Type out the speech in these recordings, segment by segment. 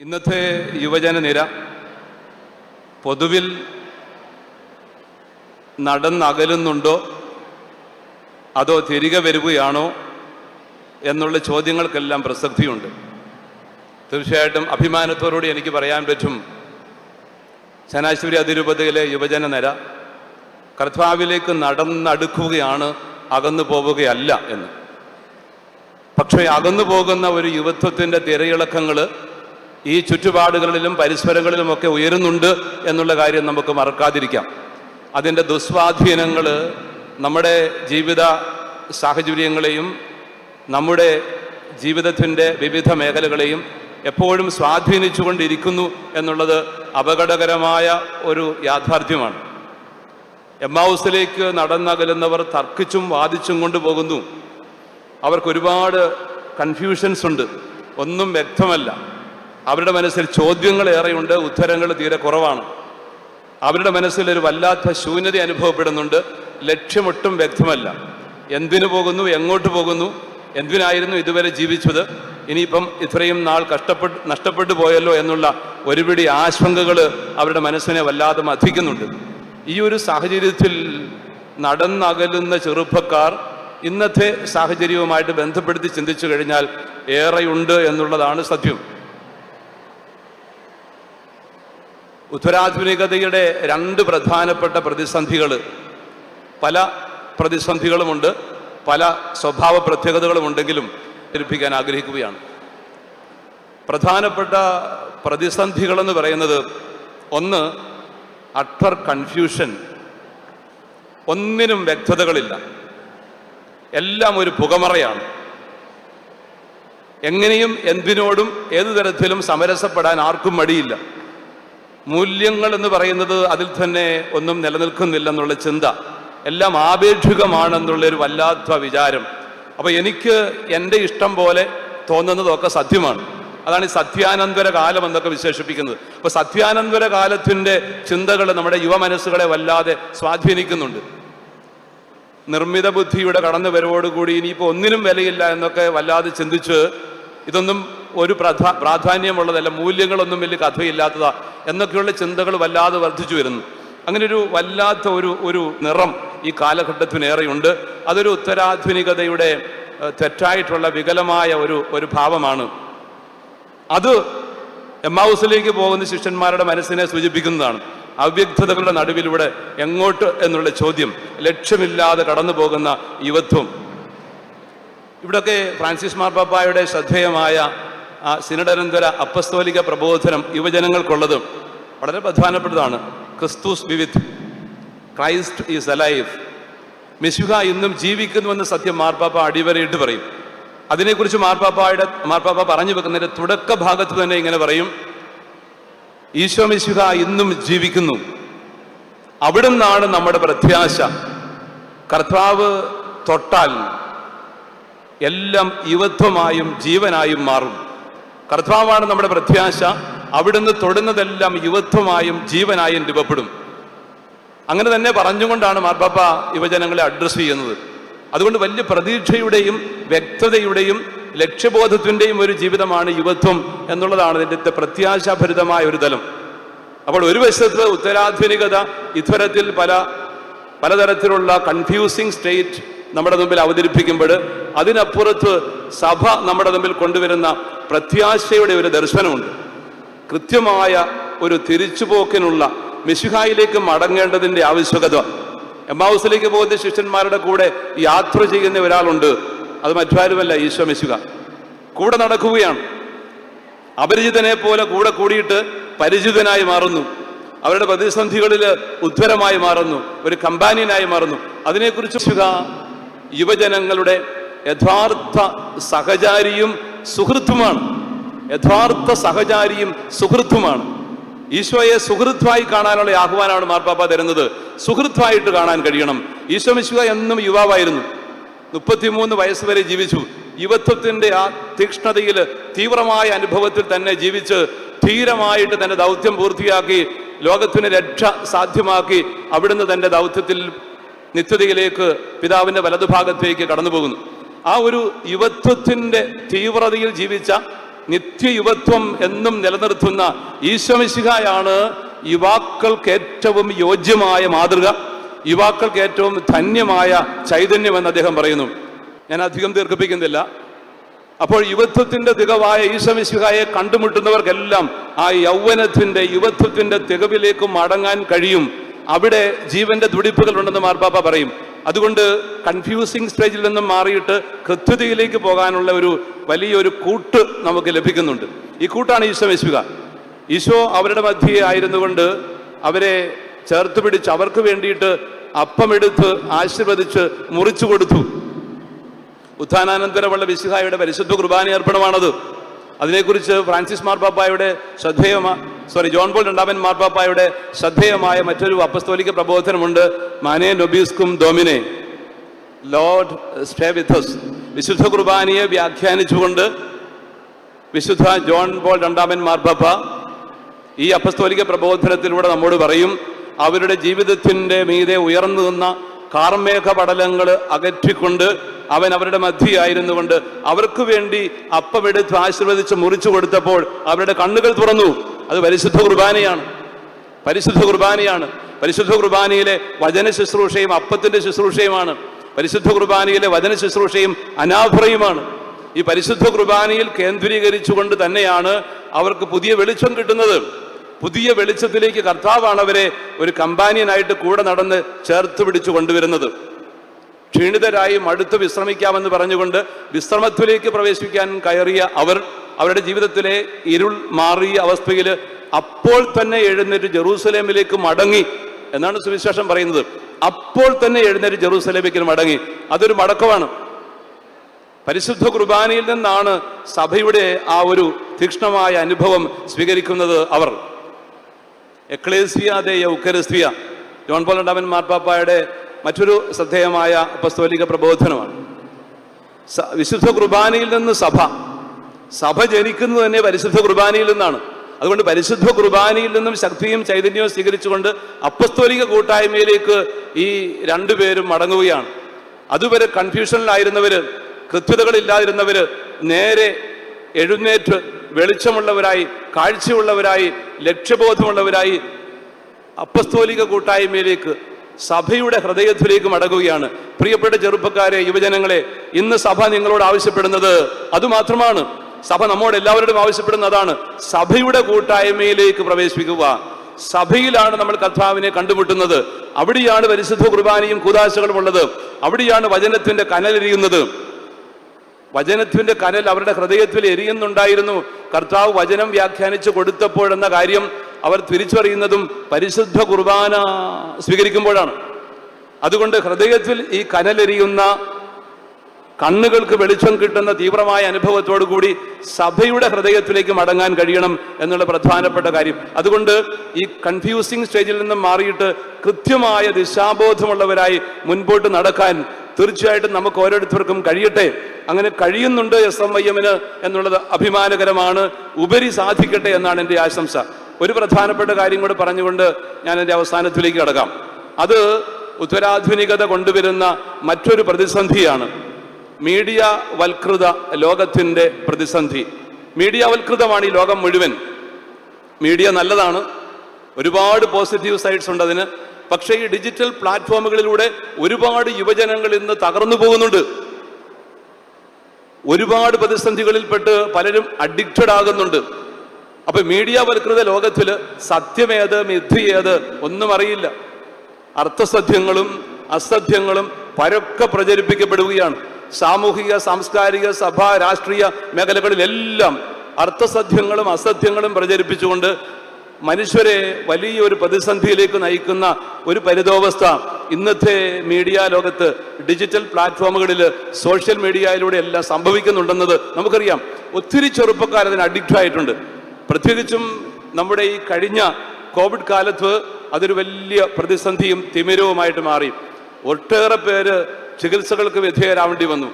ഇന്നത്തെ യുവജന നിര പൊതുവിൽ നടന്നകലുന്നുണ്ടോ? അതോ തിരികെ വരികയാണോ? എന്നുള്ള ചോദ്യങ്ങൾക്കെല്ലാം പ്രസക്തിയുണ്ട്. തീർച്ചയായിട്ടും അഭിമാനത്തോടുകൂടി എനിക്ക് പറയാൻ പറ്റും. ചനാശ്വരി അതിരൂപതയിലെ യുവജന നിര കർത്താവിലേക്ക് നടന്നടുക്കുകയാണ് അകന്നു പോവുകയല്ല എന്ന്. പക്ഷേ അകന്നു പോകുന്ന ഒരു യുവത്വത്തിന്റെ തിരയിളക്കങ്ങൾ ഈ ചുറ്റുപാടുകളിലും പരിസരങ്ങളിലുമൊക്കെ ഉയരുന്നുണ്ട് എന്നുള്ള കാര്യം നമുക്ക് മറക്കാതിരിക്കാം. അതിന്റെ ദുസ്വാധീനങ്ങൾ നമ്മുടെ ജീവിത സാഹചര്യങ്ങളെയും നമ്മുടെ ജീവിതത്തിന്റെ വിവിധ മേഖലകളെയും എപ്പോഴും സ്വാധീനിച്ചുകൊണ്ടിരിക്കുന്നു എന്നുള്ളത് അപകടകരമായ ഒരു യാഥാർത്ഥ്യമാണ്. എമ്മാവൂസിലേക്ക് നടന്നകലുന്നവർ തർക്കിച്ചും വാദിച്ചും കൊണ്ടുപോകുന്നു അവർക്കൊരുപാട് കൺഫ്യൂഷൻസ് ഉണ്ട്. ഒന്നും വ്യക്തമല്ല. അവരുടെ മനസ്സിൽ ചോദ്യങ്ങൾ ഏറെയുണ്ട് ഉത്തരങ്ങൾ തീരെ കുറവാണ്. അവരുടെ മനസ്സിൽ ഒരു വല്ലാത്ത ശൂന്യത അനുഭവപ്പെടുന്നുണ്ട്. ലക്ഷ്യമൊട്ടും വ്യക്തമല്ല. എന്തിനു പോകുന്നു എങ്ങോട്ട് പോകുന്നു എന്തിനായിരുന്നു ഇതുവരെ ജീവിച്ചത് ഇനിയിപ്പം ഇത്രയും നാൾ കഷ്ടപ്പെട്ട് നഷ്ടപ്പെട്ടു പോയല്ലോ എന്നുള്ള ഒരുപിടി ആശങ്കകൾ അവരുടെ മനസ്സിനെ വല്ലാതെ മഥിക്കുന്നുണ്ട്. ഈ ഒരു സാഹചര്യത്തിൽ നടന്നകലുന്ന ചെറുപ്പക്കാർ ഇന്നത്തെ സാഹചര്യവുമായിട്ട് ബന്ധപ്പെടുത്തി ചിന്തിച്ചു കഴിഞ്ഞാൽ ഏറെയുണ്ട് എന്നുള്ളതാണ് സത്യം. ഉത്തരാധുനികതയുടെ രണ്ട് പ്രധാനപ്പെട്ട പ്രതിസന്ധികൾ പല പ്രതിസന്ധികളുമുണ്ട് പല സ്വഭാവ പ്രത്യേകതകളുമുണ്ടെങ്കിലും ധരിപ്പിക്കാൻ ആഗ്രഹിക്കുകയാണ്. പ്രധാനപ്പെട്ട പ്രതിസന്ധികളെന്ന് പറയുന്നത് ഒന്ന് അട്ടർ കൺഫ്യൂഷൻ ഒന്നിനും വ്യക്തതകളില്ല. എല്ലാം ഒരു പുകമറയാണ്. എങ്ങനെയും എന്തിനോടും ഏതു തരത്തിലും സമരസപ്പെടാൻ ആർക്കും മടിയില്ല. മൂല്യങ്ങൾ എന്ന് പറയുന്നത് അതിൽ തന്നെ ഒന്നും നിലനിൽക്കുന്നില്ലെന്നുള്ള ചിന്ത. എല്ലാം ആപേക്ഷികമാണെന്നുള്ള ഒരു വല്ലാത്ത വിചാരം. അപ്പോൾ എനിക്ക് എന്റെ ഇഷ്ടം പോലെ തോന്നുന്നതൊക്കെ സത്യമാണ്. അതാണ് ഈ സത്യാനന്തര കാലം എന്നൊക്കെ വിശേഷിപ്പിക്കുന്നത്. അപ്പോൾ സത്യാനന്തര കാലത്തിന്റെ ചിന്തകൾ നമ്മുടെ യുവ മനസ്സുകളെ വല്ലാതെ സ്വാധീനിക്കുന്നുണ്ട്. നിർമ്മിത ബുദ്ധിയുടെ കടന്നു വരവോടുകൂടി ഇനിയിപ്പോൾ ഒന്നിനും വിലയില്ല എന്നൊക്കെ വല്ലാതെ ചിന്തിച്ച് ഇതൊന്നും ഒരു പ്രധാ പ്രാധാന്യമുള്ളതല്ല മൂല്യങ്ങളൊന്നും വലിയ കഥയില്ലാത്തതാ എന്നൊക്കെയുള്ള ചിന്തകൾ വല്ലാതെ വർദ്ധിച്ചു വരുന്നു. അങ്ങനെ ഒരു വല്ലാത്ത ഒരു ഒരു നിറം ഈ കാലഘട്ടത്തിനേറെയുണ്ട്. അതൊരു ഉത്തരാധുനികതയുടെ തെറ്റായിട്ടുള്ള വികലമായ ഒരു ഒരു ഭാവമാണ്. അത് എമ്മാവൂസിലേക്ക് പോകുന്ന ശിഷ്യന്മാരുടെ മനസ്സിനെ സൂചിപ്പിക്കുന്നതാണ്. അവ്യക്തതകളുടെ നടുവിലൂടെ എങ്ങോട്ട് എന്നുള്ള ചോദ്യം ലക്ഷ്യമില്ലാതെ കടന്നു പോകുന്ന യുവത്വം. ഇവിടൊക്കെ ഫ്രാൻസിസ് മാർപ്പാപ്പായുടെ ശ്രദ്ധേയമായ ആ സിനഡനന്തര അപ്പസ്തോലിക പ്രബോധനം യുവജനങ്ങൾക്കുള്ളതും വളരെ പ്രധാനപ്പെട്ടതാണ്. ക്രിസ്തുസ് വിവിധ്. Christ is alive. മിശുഹ ഇന്നും ജീവിക്കുന്നുവെന്ന് സത്യം മാർപ്പാപ്പ അടിവരയിട്ട് പറയും. അതിനെക്കുറിച്ച് മാർപ്പാപ്പായുടെ മാർപ്പാപ്പ പറഞ്ഞു വെക്കുന്നതിന്റെ തുടക്ക ഭാഗത്ത് തന്നെ ഇങ്ങനെ പറയും. ഈശോ മിശുഹ ഇന്നും ജീവിക്കുന്നു. അവിടുന്നാണ് നമ്മുടെ പ്രത്യാശ. കർത്താവ് തൊട്ടാൽ എല്ലാം യുവത്വമായും ജീവനായും മാറും. കർത്താവാണ് നമ്മുടെ പ്രത്യാശ. അവിടുന്ന് തൊടുന്നതെല്ലാം യുവത്വമായും ജീവനായും രൂപപ്പെടും. അങ്ങനെ തന്നെ പറഞ്ഞുകൊണ്ടാണ് മാർപ്പാപ്പ യുവജനങ്ങളെ അഡ്രസ്സ് ചെയ്യുന്നത്. അതുകൊണ്ട് വലിയ പ്രതീക്ഷയുടെയും വ്യക്തതയുടെയും ലക്ഷ്യബോധത്തിന്റെയും ഒരു ജീവിതമാണ് യുവത്വം എന്നുള്ളതാണ് ഇതിന്റെ പ്രത്യാശാഭരിതമായ ഒരു തലം. അപ്പോൾ ഒരു വശത്ത് ഉത്തരാധുനികത ഇത്തരത്തിൽ പല പലതരത്തിലുള്ള കൺഫ്യൂസിങ് സ്റ്റേറ്റ് നമ്മുടെ മുമ്പിൽ അവതരിപ്പിക്കുമ്പോൾ അതിനപ്പുറത്ത് സഭ നമ്മുടെ മുമ്പിൽ കൊണ്ടുവരുന്ന പ്രത്യാശയുടെ ഒരു ദർശനമുണ്ട്. കൃത്യമായ ഒരു തിരിച്ചുപോക്കിനുള്ള മിശുഹായിലേക്ക് മടങ്ങേണ്ടതിന്റെ ആവശ്യകത. എമ്മാവൂസിലേക്ക് പോകുന്ന ശിഷ്യന്മാരുടെ കൂടെ യാത്ര ചെയ്യുന്ന ഒരാളുണ്ട്. അത് മറ്റാരുമല്ല ഈശോ മിശുക കൂടെ നടക്കുകയാണ്. അപരിചിതനെ പോലെ കൂടെ കൂടിയിട്ട് പരിചിതനായി മാറുന്നു. അവരുടെ പ്രതിസന്ധികളിൽ ഉദ്ധരമായി മാറുന്നു. ഒരു കമ്പാനിയനായി മാറുന്നു. അതിനെക്കുറിച്ച് യുവജനങ്ങളുടെ യഥാർത്ഥ സഹചാരിയും സുഹൃത്തുമാണ്. യഥാർത്ഥ സഹചാരിയും സുഹൃത്തുമാണ്. ഈശോയെ സുഹൃത്വായി കാണാനുള്ള ആഹ്വാനമാണ് മാർപ്പാപ്പ തരുന്നത്. സുഹൃത്വായിട്ട് കാണാൻ കഴിയണം. ഈശോ മിശുക എന്നും യുവാവായിരുന്നു. മുപ്പത്തിമൂന്ന് വയസ്സ് വരെ ജീവിച്ചു. യുവത്വത്തിന്റെ ആ തീക്ഷ്ണതയിൽ തീവ്രമായ അനുഭവത്തിൽ തന്നെ ജീവിച്ച് ധീരമായിട്ട് തന്റെ ദൗത്യം പൂർത്തിയാക്കി ലോകത്തിന് രക്ഷ സാധ്യമാക്കി അവിടുന്ന് തന്റെ ദൗത്യത്തിൽ നിത്യതയിലേക്ക് പിതാവിന്റെ വലതുഭാഗത്തേക്ക് കടന്നു പോകുന്നു ആ ഒരു യുവത്വത്തിന്റെ തീവ്രതയിൽ ജീവിച്ച നിത്യയുവത്വം എന്നും നിലനിർത്തുന്ന ഈശ്വമിശിഹായാണ് യുവാക്കൾക്ക് ഏറ്റവും യോജ്യമായ മാതൃക യുവാക്കൾക്ക് ഏറ്റവും ധന്യമായ ചൈതന്യം എന്ന് അദ്ദേഹം പറയുന്നു. ഞാൻ അധികം ദീർഘിപ്പിക്കുന്നില്ല. അപ്പോൾ യുവത്വത്തിന്റെ തികവായ ഈശമിശിഹായെ കണ്ടുമുട്ടുന്നവർക്കെല്ലാം ആ യൗവനത്തിന്റെ യുവത്വത്തിന്റെ തികവിലേക്ക് മടങ്ങാൻ കഴിയും. അവിടെ ജീവന്റെ തുടിപ്പുകൾ ഉണ്ടെന്ന് മാർപ്പാപ്പ പറയും. അതുകൊണ്ട് കൺഫ്യൂസിങ് സ്റ്റേജിൽ നിന്നും മാറിയിട്ട് കൃത്യതയിലേക്ക് പോകാനുള്ള ഒരു വലിയൊരു കൂട്ട് നമുക്ക് ലഭിക്കുന്നുണ്ട്. ഈ കൂട്ടാണ് ഈശോ മെശുക ഈശോ അവരുടെ മധ്യേ ആയിരുന്നുകൊണ്ട് അവരെ ചേർത്ത് പിടിച്ച് അവർക്ക് വേണ്ടിയിട്ട് അപ്പമെടുത്ത് ആശീർവദിച്ച് മുറിച്ചു കൊടുത്തു. ഉത്ഥാനാനന്തരമുള്ള വിശുഹായുടെ പരിശുദ്ധ കുർബാന അർപ്പണമാണത് അതിനെക്കുറിച്ച് ഫ്രാൻസിസ് മാർപ്പാപ്പായുടെ ശ്രദ്ധേയമാ സോറി ജോൺ പോൾ രണ്ടാമൻ മാർപ്പാപ്പായുടെ ശ്രദ്ധേയമായ മറ്റൊരു അപ്പസ്തോലിക പ്രബോധനമുണ്ട്. മാനേ നൊബീസ്കും ഡോമിനെ ലോർഡ് സ്റ്റേ വിത്ത് വിശുദ്ധ കുർബാനിയെ വ്യാഖ്യാനിച്ചുകൊണ്ട് വിശുദ്ധ ജോൺ പോൾ രണ്ടാമൻ മാർപ്പാപ്പ ഈ അപ്പസ്തോലിക പ്രബോധനത്തിലൂടെ നമ്മോട് പറയും അവരുടെ ജീവിതത്തിന്റെ മീതെ ഉയർന്നു നിന്ന കാർമേഘ പടലങ്ങൾ അകറ്റിക്കൊണ്ട് അവൻ അവരുടെ മധ്യയായിരുന്നു കൊണ്ട് അവർക്ക് വേണ്ടി അപ്പമെടുത്ത് ആശീർവദിച്ച് മുറിച്ചു കൊടുത്തപ്പോൾ അവരുടെ കണ്ണുകൾ തുറന്നു. അത് പരിശുദ്ധ കുർബാനയാണ്. പരിശുദ്ധ കുർബാനയാണ്. പരിശുദ്ധ കുർബാനയിലെ വചന ശുശ്രൂഷയും അപ്പത്തിന്റെ ശുശ്രൂഷയുമാണ്. പരിശുദ്ധ കുർബാനയിലെ വചന ശുശ്രൂഷയും അനാഭ്രയുമാണ് ഈ പരിശുദ്ധ കുർബാനയിൽ കേന്ദ്രീകരിച്ചുകൊണ്ട് തന്നെയാണ് അവർക്ക് പുതിയ വെളിച്ചം കിട്ടുന്നത്. പുതിയ വെളിച്ചത്തിലേക്ക് കർത്താവാണ് അവരെ ഒരു കമ്പാനിയനായിട്ട് കൂടെ നടന്ന് ചേർത്ത് പിടിച്ചു കൊണ്ടുവരുന്നത്. ക്ഷീണിതരായി മടുത്ത് വിശ്രമിക്കാമെന്ന് പറഞ്ഞുകൊണ്ട് വിശ്രമത്തിലേക്ക് പ്രവേശിക്കാൻ കയറിയ അവർ അവരുടെ ജീവിതത്തിലെ ഇരുൾ മാറിയ അവസ്ഥയിൽ അപ്പോൾ തന്നെ എഴുന്നേറ്റ് ജെറൂസലേമിലേക്ക് മടങ്ങി എന്നാണ് സുവിശേഷം പറയുന്നത്. അപ്പോൾ തന്നെ എഴുന്നേറ്റ് ജെറൂസലേമിലേക്ക് മടങ്ങി. അതൊരു മടക്കമാണ്. പരിശുദ്ധ കുർബാനയിൽ നിന്നാണ് സഭയുടെ ആ ഒരു തീക്ഷ്ണമായ അനുഭവം സ്വീകരിക്കുന്നത് അവർ. എക്ലേസിയ ദേ ജോൺ പോൾ രണ്ടാമൻ മാർപ്പാപ്പായുടെ മറ്റൊരു ശ്രദ്ധേയമായ അപ്പസ്തോലിക പ്രബോധനമാണ്. വിശുദ്ധ കുർബാനയിൽ നിന്ന് സഭ സഭ ജനിക്കുന്നത് തന്നെ പരിശുദ്ധ കുർബാനയിൽ നിന്നാണ്. അതുകൊണ്ട് പരിശുദ്ധ കുർബാനയിൽ നിന്നും ശക്തിയും ചൈതന്യവും സ്വീകരിച്ചുകൊണ്ട് അപ്പസ്തോലിക കൂട്ടായ്മയിലേക്ക് ഈ രണ്ടുപേരും മടങ്ങുകയാണ്. അതുവരെ കൺഫ്യൂഷനിലായിരുന്നവര് കൃത്യതകളില്ലാതിരുന്നവര് നേരെ എഴുന്നേറ്റ് വെളിച്ചമുള്ളവരായി കാഴ്ചയുള്ളവരായി ലക്ഷ്യബോധമുള്ളവരായി അപ്പസ്തോലിക കൂട്ടായ്മയിലേക്ക് സഭയുടെ ഹൃദയത്തിലേക്ക് മടങ്ങുകയാണ്. പ്രിയപ്പെട്ട ചെറുപ്പക്കാരെ യുവജനങ്ങളെ ഇന്ന് സഭ നിങ്ങളോട് ആവശ്യപ്പെടുന്നത് അതുമാത്രമാണ്. സഭ നമ്മോട് എല്ലാവരോടും ആവശ്യപ്പെടുന്ന അതാണ് സഭയുടെ കൂട്ടായ്മയിലേക്ക് പ്രവേശിപ്പിക്കുക. സഭയിലാണ് നമ്മൾ കർത്താവിനെ കണ്ടുമുട്ടുന്നത്. അവിടെയാണ് പരിശുദ്ധ കുർബാനയും കൂതാശകളും ഉള്ളത്. അവിടെയാണ് വചനത്തിന്റെ കനലെരിയുന്നത് വചനത്തിന്റെ കനൽ അവരുടെ ഹൃദയത്തിൽ എരിയുന്നുണ്ടായിരുന്നു. കർത്താവ് വചനം വ്യാഖ്യാനിച്ചു കൊടുത്തപ്പോഴെന്ന കാര്യം അവർ തിരിച്ചറിയുന്നതും പരിശുദ്ധ കുർബാന സ്വീകരിക്കുമ്പോഴാണ്. അതുകൊണ്ട് ഹൃദയത്തിൽ ഈ കനലെരിയുന്ന കണ്ണുകൾക്ക് വെളിച്ചം കിട്ടുന്ന തീവ്രമായ അനുഭവത്തോടു കൂടി സഭയുടെ ഹൃദയത്തിലേക്ക് മടങ്ങാൻ കഴിയണം എന്നുള്ള പ്രധാനപ്പെട്ട കാര്യം. അതുകൊണ്ട് ഈ കൺഫ്യൂസിങ് സ്റ്റേജിൽ നിന്നും മാറിയിട്ട് കൃത്യമായ ദിശാബോധമുള്ളവരായി മുൻപോട്ട് നടക്കാൻ തീർച്ചയായിട്ടും നമുക്ക് ഓരോരുത്തർക്കും കഴിയട്ടെ. അങ്ങനെ കഴിയുന്നുണ്ട് എസ് എം ഐ എമ്മിന് എന്നുള്ളത് അഭിമാനകരമാണ്. ഉപരി സാധിക്കട്ടെ എന്നാണ് എന്റെ ആശംസ. ഒരു പ്രധാനപ്പെട്ട കാര്യം കൂടെ പറഞ്ഞുകൊണ്ട് ഞാൻ എന്റെ അവസാനത്തിലേക്ക് കടക്കാം. അത് ഉത്തരാധുനികത കൊണ്ടുവരുന്ന മറ്റൊരു പ്രതിസന്ധിയാണ്. മീഡിയ വൽകൃത ലോകത്തിന്റെ പ്രതിസന്ധി. മീഡിയ വൽകൃതമാണ് ഈ ലോകം മുഴുവൻ. മീഡിയ നല്ലതാണ്. ഒരുപാട് പോസിറ്റീവ് സൈഡ്സ് ഉണ്ട് അതിന്. പക്ഷേ ഈ ഡിജിറ്റൽ പ്ലാറ്റ്ഫോമുകളിലൂടെ ഒരുപാട് യുവജനങ്ങൾ ഇന്ന് തകർന്നു പോകുന്നുണ്ട്. ഒരുപാട് പ്രതിസന്ധികളിൽപ്പെട്ട് പലരും അഡിക്റ്റഡ് ആകുന്നുണ്ട്. അപ്പൊ മീഡിയ വൽകൃത ലോകത്തിൽ സത്യമേത് മിഥ്യേത് ഒന്നും അറിയില്ല. അർത്ഥസത്യങ്ങളും അസത്യങ്ങളും പരൊക്കെ പ്രചരിപ്പിക്കപ്പെടുകയാണ്. സാമൂഹിക സാംസ്കാരിക സഭാ രാഷ്ട്രീയ മേഖലകളിലെല്ലാം അർത്ഥസത്യങ്ങളും അസത്യങ്ങളും പ്രചരിപ്പിച്ചുകൊണ്ട് മനുഷ്യരെ വലിയൊരു പ്രതിസന്ധിയിലേക്ക് നയിക്കുന്ന ഒരു പരിതോവസ്ഥ ഇന്നത്തെ മീഡിയ ലോകത്ത് ഡിജിറ്റൽ പ്ലാറ്റ്ഫോമുകളിൽ സോഷ്യൽ മീഡിയയിലൂടെ എല്ലാം സംഭവിക്കുന്നുണ്ടെന്നത് നമുക്കറിയാം. ഒത്തിരി ചെറുപ്പക്കാർ അതിന് അഡിക്റ്റ് ആയിട്ടുണ്ട്. പ്രത്യേകിച്ചും നമ്മുടെ ഈ കഴിഞ്ഞ കോവിഡ് കാലത്ത് അതൊരു വലിയ പ്രതിസന്ധിയും തിമിരവുമായിട്ട് മാറി. ഒട്ടേറെ പേര് ചികിത്സകൾക്ക് വിധേയരാവേണ്ടി വന്നു.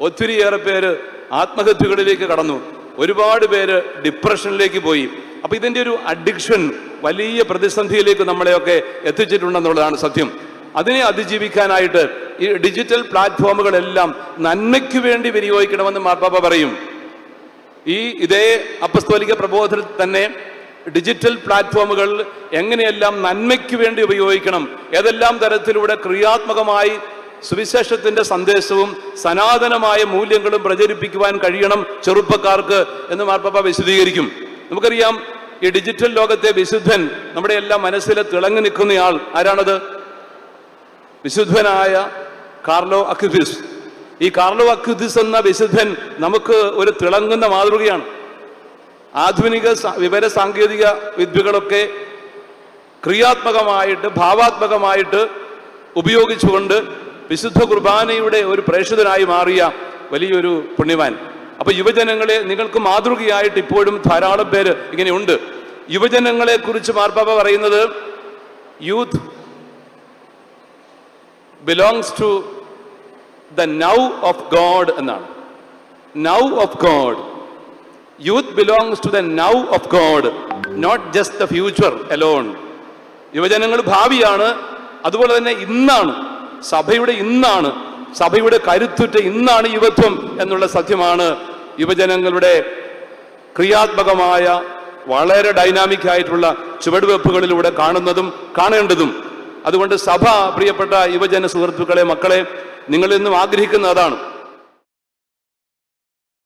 ഒത്തിരിയേറെ പേര് ആത്മഹത്യകളിലേക്ക് കടന്നു. ഒരുപാട് പേര് ഡിപ്രഷനിലേക്ക് പോയി. അപ്പൊ ഇതിന്റെ ഒരു അഡിക്ഷൻ വലിയ പ്രതിസന്ധിയിലേക്ക് നമ്മളെയൊക്കെ എത്തിച്ചിട്ടുണ്ടെന്നുള്ളതാണ് സത്യം. അതിനെ അതിജീവിക്കാനായിട്ട് ഈ ഡിജിറ്റൽ പ്ലാറ്റ്ഫോമുകളെല്ലാം നന്മയ്ക്ക് വേണ്ടി വിനിയോഗിക്കണമെന്ന് മാർപ്പാപ്പ പറയും. ഈ ഇതേ അപ്പസ്തോലിക പ്രബോധനത്തിൽ തന്നെ ഡിജിറ്റൽ പ്ലാറ്റ്ഫോമുകൾ എങ്ങനെയെല്ലാം നന്മയ്ക്ക് വേണ്ടി ഉപയോഗിക്കണം ഏതെല്ലാം തരത്തിലൂടെ ക്രിയാത്മകമായി സുവിശേഷത്തിന്റെ സന്ദേശവും സനാതനമായ മൂല്യങ്ങളും പ്രചരിപ്പിക്കുവാൻ കഴിയണം ചെറുപ്പക്കാർക്ക് എന്ന് മാർപ്പാപ്പ വിശദീകരിക്കും. നമുക്കറിയാം ഈ ഡിജിറ്റൽ ലോകത്തെ വിശുദ്ധൻ നമ്മുടെ എല്ലാം മനസ്സിൽ തിളങ്ങി നിൽക്കുന്നയാൾ ആരാണത്? വിശുദ്ധനായ കാർലോ അക്യുദിസ് ഈ കാർലോ അക്യുദിസ് എന്ന വിശുദ്ധൻ നമുക്ക് ഒരു തിളങ്ങുന്ന മാതൃകയാണ്. ആധുനിക വിവര സാങ്കേതിക വിദ്യകളൊക്കെ ക്രിയാത്മകമായിട്ട് ഭാവാത്മകമായിട്ട് ഉപയോഗിച്ചുകൊണ്ട് വിശുദ്ധ കുർബാനയുടെ ഒരു പ്രേക്ഷിതനായി മാറിയ വലിയൊരു പുണ്യവാൻ. അപ്പൊ യുവജനങ്ങളെ നിങ്ങൾക്ക് മാതൃകയായിട്ട് ഇപ്പോഴും ധാരാളം പേര് ഇങ്ങനെയുണ്ട്. യുവജനങ്ങളെ കുറിച്ച് മാർപ്പാപ്പ പറയുന്നത് youth belongs to the now of God എന്നാണ്. Now of God youth belongs to the now of God not just the future alone യുവജനങ്ങൾ ഭാവിയാണ് അതുപോലെ തന്നെ ഇന്നാണ്. സഭയുടെ ഇന്നാണ് സഭയുടെ കരുത്തുറ്റ ഇന്നാണ് യുവത്വം എന്നുള്ള സത്യമാണ് യുവജനങ്ങളുടെ ക്രിയാത്മകമായ വളരെ ഡൈനാമിക് ആയിട്ടുള്ള ചുവടുവെപ്പുകളിലൂടെ കാണുന്നതും കാണേണ്ടതും. അതുകൊണ്ട് സഭ പ്രിയപ്പെട്ട യുവജന സുഹൃത്തുക്കളെ മക്കളെ നിങ്ങളിൽ നിന്നും ആഗ്രഹിക്കുന്ന അതാണ്.